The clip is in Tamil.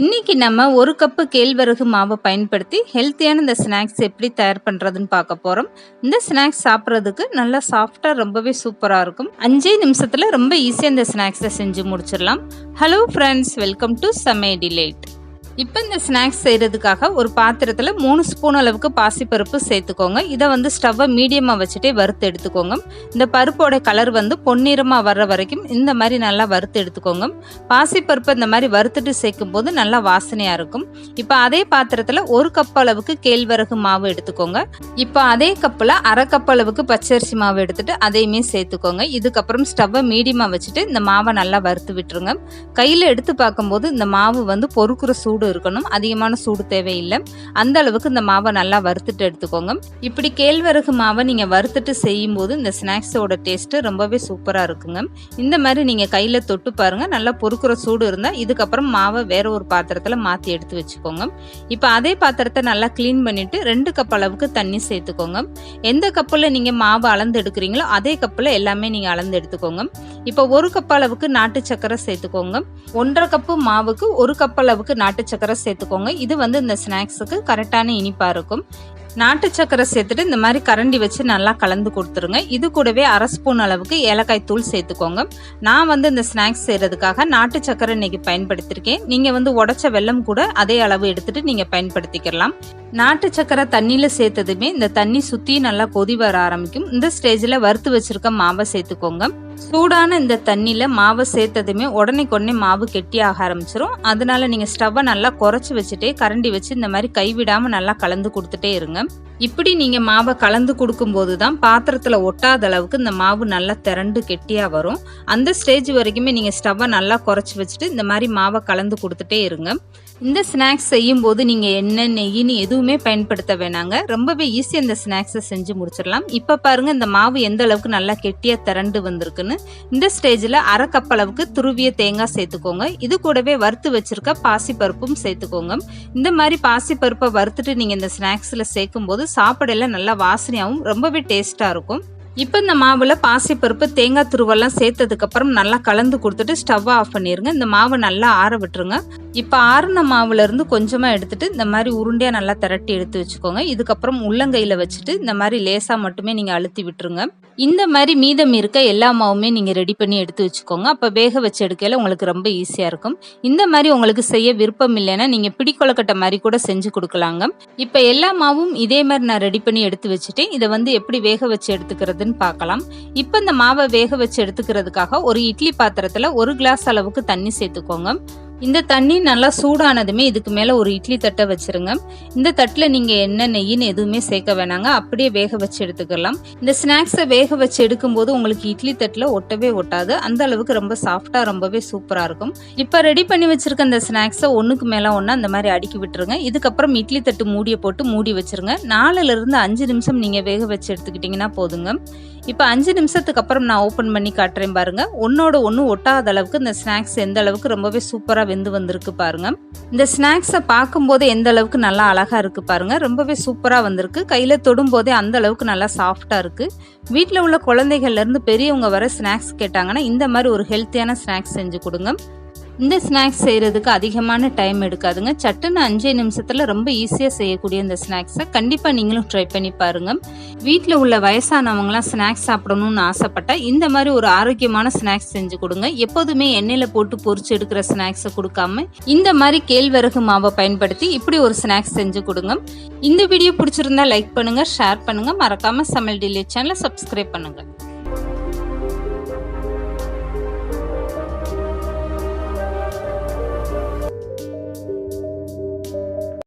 இன்றைக்கி நம்ம ஒரு கப்பு கேழ்வரகு மாவை பயன்படுத்தி ஹெல்த்தியான இந்த ஸ்நாக்ஸ் எப்படி தயார் பண்ணுறதுன்னு பார்க்க போகிறோம் இந்த ஸ்நாக்ஸ் சாப்பிட்றதுக்கு நல்லா சாஃப்டாக ரொம்பவே சூப்பராக இருக்கும். அஞ்சே நிமிஷத்தில் ரொம்ப ஈஸியாக இந்த ஸ்நாக்ஸை செஞ்சு முடிச்சிடலாம். ஹலோ ஃப்ரெண்ட்ஸ் வெல்கம் டு சமே டிலேட் இப்போ இந்த ஸ்நாக்ஸ் செய்கிறதுக்காக ஒரு பாத்திரத்தில் மூணு ஸ்பூன் அளவுக்கு பாசிப்பருப்பு சேர்த்துக்கோங்க. இதை வந்து ஸ்டவ்வை மீடியமாக வச்சுட்டே வறுத்து எடுத்துக்கோங்க. இந்த பருப்போட கலர் வந்து பொன்னிறமாக வர்ற வரைக்கும் இந்த மாதிரி நல்லா வறுத்து எடுத்துக்கோங்க. பாசிப்பருப்பு இந்த மாதிரி வறுத்துட்டு சேர்க்கும் போது நல்லா வாசனையாக இருக்கும். இப்போ அதே பாத்திரத்தில் ஒரு கப் அளவுக்கு கேழ்வரகு மாவு எடுத்துக்கோங்க. இப்போ அதே கப்பில் அரை கப் அளவுக்கு பச்சரிசி மாவு எடுத்துட்டு அதையுமே சேர்த்துக்கோங்க. இதுக்கப்புறம் ஸ்டவ்வை மீடியமாக வச்சுட்டு இந்த மாவை நல்லா வறுத்து விட்டுருங்க. கையில் எடுத்து பார்க்கும்போது இந்த மாவு வந்து பொறுக்கிற சூடு இருக்கணும். அதிகமான சூடு தேவையில்லை. அந்த அளவுக்கு இந்த மாவை நல்லா வறுத்துட்டு எடுத்துக்கோங்க. இப்படி கேழ்வரகு மாவை நீங்கள் வறுத்துட்டு செய்யும் போது இந்த ஸ்நாக்ஸோட டேஸ்ட்டு ரொம்பவே சூப்பராக இருக்குங்க. இந்த மாதிரி நீங்கள் கையில் தொட்டு பாருங்கள் நல்லா பொறுக்கிற சூடு இருந்தால் இதுக்கப்புறம் மாவை வேற ஒரு பாத்திரத்தில் மாற்றி எடுத்து வச்சுக்கோங்க. இப்போ அதே பாத்திரத்தை நல்லா க்ளீன் பண்ணிவிட்டு ரெண்டு கப் அளவுக்கு தண்ணி சேர்த்துக்கோங்க. எந்த கப்பில் நீங்கள் மாவு அளந்து எடுக்கிறீங்களோ அதே கப்பில் எல்லாமே நீங்கள் அளந்து எடுத்துக்கோங்க. இப்போ ஒரு கப் அளவுக்கு நாட்டு சக்கரை சேர்த்துக்கோங்க. ஒன்றரை கப்பு மாவுக்கு ஒரு கப் அளவுக்கு நாட்டு சக்கரை சேர்த்துக்கோங்க. இது வந்து இந்த ஸ்நாக்ஸுக்கு கரெக்டான இனிப்பாக இருக்கும். நாட்டு சக்கரை சேர்த்துட்டு இந்த மாதிரி கரண்டி வச்சு நல்லா கலந்து கொடுத்துருங்க. இது கூடவே அரை ஸ்பூன் அளவுக்கு ஏலக்காய் தூள் சேர்த்துக்கோங்க. நான் வந்து இந்த ஸ்நாக்ஸ் செய்கிறதுக்காக நாட்டு சக்கரை இன்னைக்கு பயன்படுத்தியிருக்கேன் நீங்கள் வந்து உடச்ச வெல்லம் கூட அதே அளவு எடுத்துகிட்டு நீங்கள் பயன்படுத்திக்கலாம். நாட்டு சக்கரை தண்ணியில் சேர்த்ததுமே இந்த தண்ணி சுற்றி நல்லா கொதி வர ஆரம்பிக்கும். இந்த ஸ்டேஜில் வறுத்து வச்சிருக்க மாவை சேர்த்துக்கோங்க. சூடான இந்த தண்ணியில் மாவை சேர்த்ததுமே உடனே கொடனே மாவு கெட்டியாக ஆரம்பிச்சிரும். அதனால நீங்கள் ஸ்டவ்வை நல்லா குறைச்சி வச்சுட்டே கரண்டி வச்சு இந்த மாதிரி கைவிடாமல் நல்லா கலந்து கொடுத்துட்டே இருங்க. இப்படி நீங்கள் மாவை கலந்து கொடுக்கும்போது தான் பாத்திரத்தில் ஒட்டாத அளவுக்கு இந்த மாவு நல்லா திரண்டு கெட்டியாக வரும். அந்த ஸ்டேஜ் வரைக்குமே நீங்கள் ஸ்டவ்வை நல்லா குறைச்சி வச்சுட்டு இந்த மாதிரி மாவை கலந்து கொடுத்துட்டே இருங்க. இந்த ஸ்நாக்ஸ் செய்யும் போது நீங்கள் எண்ணெய் நெய்யின்னு எதுவுமே பயன்படுத்த வேணாங்க. ரொம்பவே ஈஸியாக இந்த ஸ்நாக்ஸை செஞ்சு முடிச்சிடலாம். இப்போ பாருங்கள் இந்த மாவு எந்த அளவுக்கு நல்லா கெட்டியாக திரண்டு வந்திருக்குன்னு. இந்த ஸ்டேஜில் அரை கப் அளவுக்கு துருவிய தேங்காய் சேர்த்துக்கோங்க. இது கூடவே வறுத்து வச்சிருக்க பாசிப்பருப்பும் சேர்த்துக்கோங்க. இந்த மாதிரி பாசிப்பருப்பை வறுத்துட்டு நீங்கள் இந்த ஸ்நாக்ஸில் சேர்க்கும் போது சாப்பிடல நல்லா வாசனையாகவும் ரொம்பவே டேஸ்ட்டாக இருக்கும். இப்போ இந்த மாவில் பாசிப்பருப்பு தேங்காய் துருவெல்லாம் சேர்த்ததுக்கப்புறம் நல்லா கலந்து கொடுத்துட்டு ஸ்டவ்வை ஆஃப் பண்ணிடுங்க இந்த மாவை நல்லா ஆற விட்டுருங்க. இப்போ ஆறுன மாவுலேருந்து கொஞ்சமாக எடுத்துட்டு இந்த மாதிரி உருண்டையாக நல்லா திரட்டி எடுத்து வச்சுக்கோங்க. இதுக்கப்புறம் உள்ளங்கையில் வச்சுட்டு இந்த மாதிரி லேசாக மட்டுமே நீங்கள் அழுத்தி விட்டுருங்க. இந்த மாதிரி மீதம் இருக்க எல்லா மாவுமே நீங்கள் ரெடி பண்ணி எடுத்து வச்சுக்கோங்க. அப்போ வேக வச்சு எடுக்கையில் உங்களுக்கு ரொம்ப ஈஸியாக இருக்கும். இந்த மாதிரி உங்களுக்கு செய்ய விருப்பம் இல்லைன்னா நீங்கள் பிடிக்கொலக்கட்டை மாதிரி கூட செஞ்சு கொடுக்கலாங்க. இப்போ எல்லா மாவும் இதே மாதிரி நான் ரெடி பண்ணி எடுத்து வச்சுட்டேன். இதை வந்து எப்படி வேக வச்சு எடுத்துக்கிறதுன்னு பார்க்கலாம். இப்போ இந்த மாவை வேக வச்சு எடுத்துக்கிறதுக்காக ஒரு இட்லி பாத்திரத்தில் ஒரு கிளாஸ் அளவுக்கு தண்ணி சேர்த்துக்கோங்க. இந்த தண்ணி நல்லா சூடானதுமே இதுக்கு மேலே ஒரு இட்லி தட்டை வச்சுருங்க. இந்த தட்டில் நீங்கள் என்ன நெய்ன்னு எதுவுமே சேர்க்க வேணாங்க. அப்படியே வேக வச்சு எடுத்துக்கலாம். இந்த ஸ்நாக்ஸை வேக வச்சு எடுக்கும்போது உங்களுக்கு இட்லி தட்டில் ஒட்டவே ஒட்டாது. அந்த அளவுக்கு ரொம்ப சாஃப்டாக ரொம்பவே சூப்பராக இருக்கும். இப்போ ரெடி பண்ணி வச்சுருக்க அந்த ஸ்நாக்ஸை ஒன்றுக்கு மேலே ஒன்றா அந்த மாதிரி அடுக்கி விட்டுருங்க. இதுக்கப்புறம் இட்லி தட்டு மூடியை போட்டு மூடி வச்சிருங்க. நாலுலேருந்து அஞ்சு நிமிஷம் நீங்கள் வேக வச்சு எடுத்துக்கிட்டிங்கன்னா போதுங்க. இப்போ அஞ்சு நிமிஷத்துக்கு அப்புறம் நான் ஓப்பன் பண்ணி காட்டுறேன் பாருங்க. ஒன்னோட ஒன்று ஒட்டாத அளவுக்கு இந்த ஸ்நாக்ஸ் எந்த அளவுக்கு ரொம்பவே சூப்பராக வெந்து வந்திருக்கு பாருங்க. இந்த ஸ்நாக்ஸை பார்க்கும்போது எந்த அளவுக்கு நல்லா அழகாக இருக்கு பாருங்க. ரொம்பவே சூப்பராக வந்திருக்கு. கையில் தொடும்போதே அந்த அளவுக்கு நல்லா சாஃப்டாக இருக்கு. வீட்டில் உள்ள குழந்தைகள்லேருந்து பெரியவங்க வர ஸ்நாக்ஸ் கேட்டாங்கன்னா இந்த மாதிரி ஒரு ஹெல்த்தியான ஸ்நாக்ஸ் செஞ்சு கொடுங்க. இந்த ஸ்நாக்ஸ் செய்கிறதுக்கு அதிகமான டைம் எடுக்காதுங்க. சட்டுன்னு அஞ்சே நிமிஷத்தில் ரொம்ப ஈஸியாக செய்யக்கூடிய இந்த ஸ்நாக்ஸை கண்டிப்பாக நீங்களும் ட்ரை பண்ணி பாருங்கள் வீட்டில் உள்ள வயசானவங்களாம் ஸ்நாக்ஸ் சாப்பிடணும்னு ஆசைப்பட்டால் இந்த மாதிரி ஒரு ஆரோக்கியமான ஸ்நாக்ஸ் செஞ்சு கொடுங்க. எப்போதுமே எண்ணெயில் போட்டு பொரிச்சு எடுக்கிற ஸ்நாக்ஸை கொடுக்காம இந்த மாதிரி கேழ்வரகு மாவை பயன்படுத்தி இப்படி ஒரு ஸ்நாக்ஸ் செஞ்சு கொடுங்க. இந்த வீடியோ பிடிச்சிருந்தா லைக் பண்ணுங்கள் ஷேர் பண்ணுங்கள் மறக்காமல் சமையல் டிலே சேனலை சப்ஸ்கிரைப் பண்ணுங்கள்